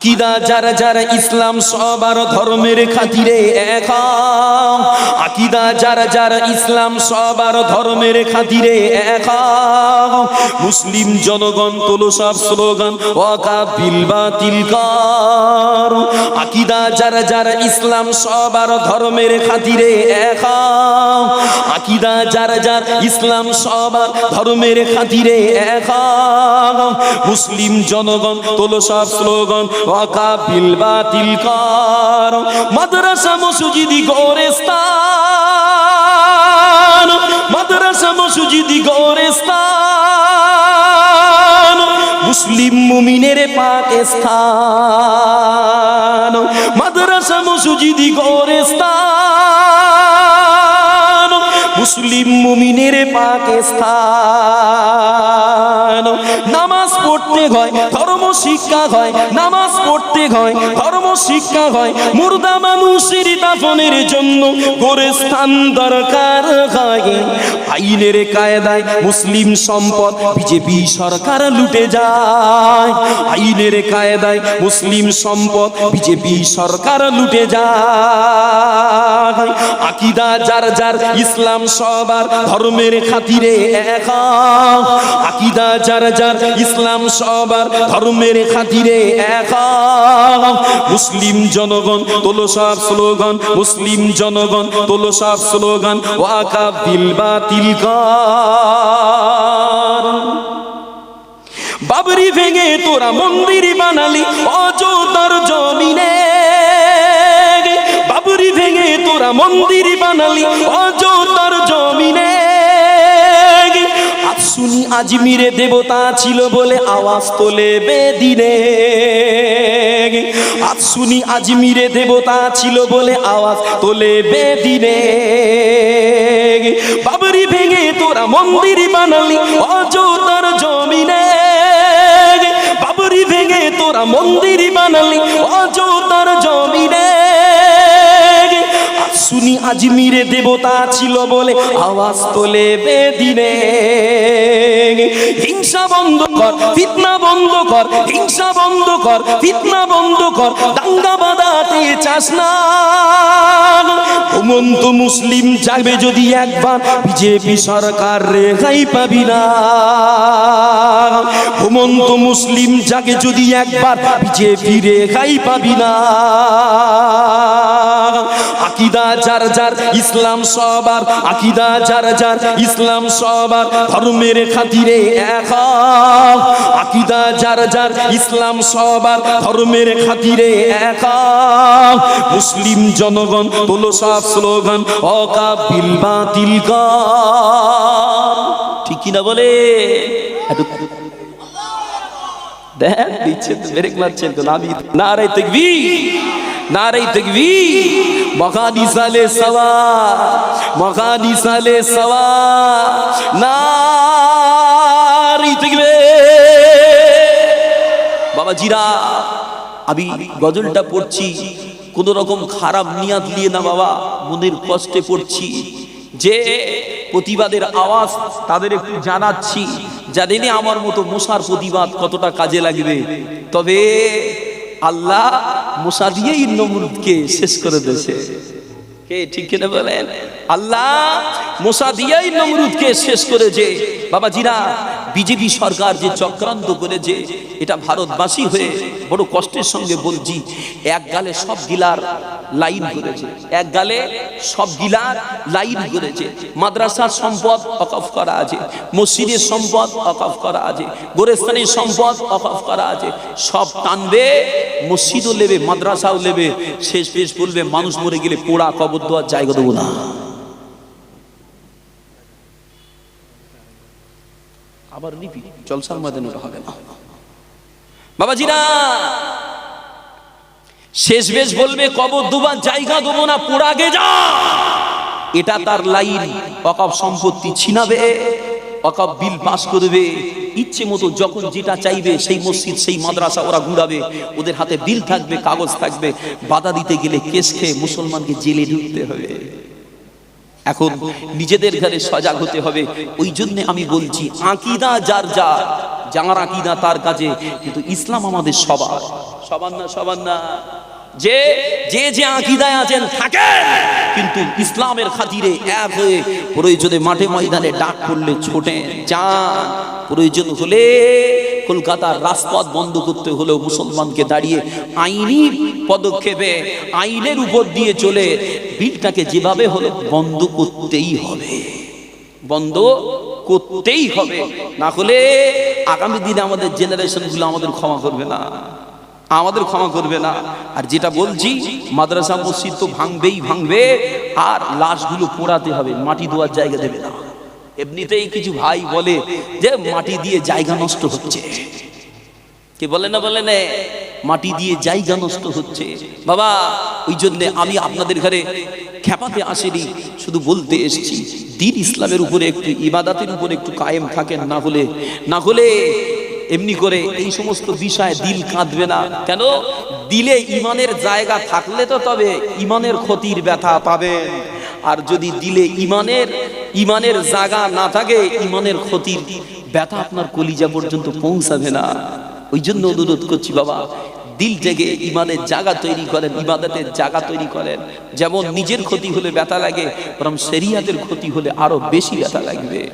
আকিদা যারা যারা ইসলাম সবার ধর্মের খাতিরে এক আকিদা যারা যারা ইসলাম সবার ধর্মের খাতিরে এক মুসলিম জনগণ তোলো সব স্লোগান ওয়াকা বিল বাতিল কর। আকিদা যারা যারা ইসলাম সবার ধর্মের খাতিরে এক আকিদা যারা যার ইসলাম সবার ধর্মের খাতিরে এক মুসলিম জনগণ তোলো সব স্লোগান ওয়াকা বিল বাতিল মাদ্রাসা মসজিদি গোরেস্তান। মাদ্রাসা মসজিদি গোরেস্তান। মুসলিম মুমিনের পাকিস্তান। মাদ্রাসা মসজিদি গোরেস্তান। মুসলিম মুমিনের পাকিস্তান। নামাজ পড়তে হয়, ধর্ম শিক্ষা হয়, নামাজ পড়তে হয়, ধর্ম শিক্ষা হয়, মুর্দা মানুষের দাফনের জন্য গোরে স্থান দরকার হয়। আইনের কায়দায় মুসলিম সম্পদ বিজেপি সরকার লুটে যায়। আইনের কায়দায় মুসলিম সম্পদ বিজেপি সরকার লুটে যায়। আকিদা যার যার ইসলাম সবার ধর্মের খাতিরে এক। আকিদা যার যার ইসলাম সবার ধর্মের খাতিরে এক। মুসলিম জনগণ তোলো স্লোগান, মুসলিম জনগণ তোলো স্লোগান ওয়াকা বিল কর বাবরি ভেঙে তোরা মন্দির বানালি, অযোধ্যার জমিনে। বাবরি ভেঙে তোরা মন্দির বানালি, অযোধ্যার জমিনে। আজ শুনি আজমিরে দেবতা ছিল বলে আওয়াজ তোলে বেদিনে। আজ শুনি আজমিরে দেবতা ছিল বলে আওয়াজ তোলে বেদিনে। তোরা মন্দির বানালি অযোধ্যার জমিনে। বাবরি ভেঙে তোরা মন্দির বানালি অযোধ্যার জমিনে। আজ শুনি আজমিরে দেবতা ছিল বলে আওয়াজ তোলে বেদিনে। হিংসা বন্ধ কর, ফিতনা বন্ধ কর, হিংসা বন্ধ কর, ফিতনা বন্ধ কর, দাঙ্গা বাঁধাতে চাস না। ঘুমন্ত মুসলিম যাবে যদি একবার, বিজেপি সরকার রেখাই পাবি না। ঘুমন্ত মুসলিম যাকে যদি একবার, বিজেপি রেখাই পাবি না। আকিদা যার যার, ইসলাম সবার আকিদা যার যার, ইসলাম সবার ধর্মের খাতিরে এক আকিদা যার যার, ইসলাম সবার ধর্মের খাতিরে এক মুসলিম জনগণ তোলো সব স্লোগান অকা বিল বাতিল ঠিক কিনা বলে? একটু দেখ দিচ্ছেন ব্রেক মারছেন তো নামি নারাই তকবি নারাই তকবি মখানি সালে সওয়া মখানি সালে সওয়া নারাই তকবে বাবা জিরা আমি গজলটা পড়ছি কোন রকম খারাপ নিয়াত নিয়ে না বাবা, মনের কষ্টে পড়ছি। যে প্রতিবাদের আওয়াজ তাদের একটু জানাচ্ছি, জানেনি আমার মতো মশার প্রতিবাদ কতটা কাজে লাগবে? তবে আল্লাহ মশা দিয়েই নমরুদকে শেষ করে দিয়েছে। কে, ঠিক কিনা বলেন? আল্লাহ মুসা দিয়েই নমরুদকে শেষ করেছে। বাবা জিরা বিজেপি সরকার যে চক্রান্ত করেছে, এটা ভারতবাসী হয়ে বড় কষ্টের সঙ্গে বলছি, এক গালে সব গিলার লাইন করেছে, এক গালে সব গিলার লাইন করেছে। মাদ্রাসার সম্পদ অকফ করা আছে, মসজিদের সম্পদ অকফ করা আছে গোরেস্তানের সম্পদ অকফ করা আছে। সব টানবে, মসজিদও নেবে, মাদ্রাসাও নেবে। শেষ পেশ বলবে, মানুষ মরে গেলে পোড়া কবর দেওয়ার জায়গা দেবো না। আবার লিপি। জলসার ময়দানে ওটা হবে না। বাবাজিরা শেষ বেশ বলবে কবর দুবার জায়গা দেবো না পোড়াগে যা। এটা তার লাইন অকপ সম্পত্তি ছিনাবে অকপ বিল পাস করবে। ইচ্ছে মতো যখন যেটা চাইবে সেই মসজিদ সেই মাদ্রাসা ওরা ঘুরাবে। ওদের হাতে বিল থাকবে কাগজ থাকবে। বাধা দিতে গেলে কেস খেয়ে মুসলমানকে জেলে ঢুকতে হবে। এখন নিজেদের ঘরে সজাগ হতে হবে। ওই জন্য আমি বলছি, আকিদা যার যা, যার আকিদা তার কাজে। কিন্তু ইসলাম আমাদের সবার। সবার না সবার না। যে যে যে আকিদায় আছেন, থাকেন। কিন্তু ইসলামের খাতিরে এক হয়ে প্রয়োজনে মাঠে ময়দানে ডাক করলে ছোটে যান। প্রয়োজন হলে কলকাতার রাজপথ বন্ধ করতে হলেও মুসলমানকে দাঁড়িয়ে আইনি পদক্ষেপে আইনের উপর দিয়ে চলে বিলটাকে যেভাবে হলো বন্ধ করতেই হবে। বন্ধ করতেই হবে। না হলে আগামী দিনে আমাদের জেনারেশনগুলো আমাদের ক্ষমা করবে না। আমাদের ক্ষমা করবে না। আর যেটা বলছি, মাদ্রাসা মসজিদ তো ভাঙবেই ভাঙবে, আর লাশগুলো পোড়াতে হবে, মাটি দেওয়ার জায়গা দেবে না। এমনিতেই কিছু ভাই বলে যে মাটি দিয়ে জায়গা নষ্ট হচ্ছে। কে বলে না বলে না? মাটি দিয়ে জায়গা নষ্ট হচ্ছে। বাবা, ওই জন্য আমি আপনাদের ঘরে খেপাতে আসেনি, শুধু বলতে এসেছি, দিন ইসলামের উপরে একটু ইবাদাতের উপরে একটু কায়েম থাকেন, না হলে না হলে এমনি করে এই সমস্ত বিষয়ে দিল কাঁদবে না। কেন? দিলে ইমানের জায়গা থাকলে তো তবে ইমানের ক্ষতির ব্যথা পাবেন আর যদি দিলে ইমানের ইমানের জায়গা না থাকে, ইমানের ক্ষতির ব্যথা আপনার কলিজা পর্যন্ত পৌঁছাবে না। ওই জন্য অনুরোধ করছি বাবা, দিল জেগে ইমানের জায়গা তৈরি করেন, ইবাদতের জায়গা তৈরি করেন। যেমন নিজের ক্ষতি হলে ব্যথা লাগে, বরং শরিয়াতের ক্ষতি হলে আরও বেশি ব্যথা লাগবে।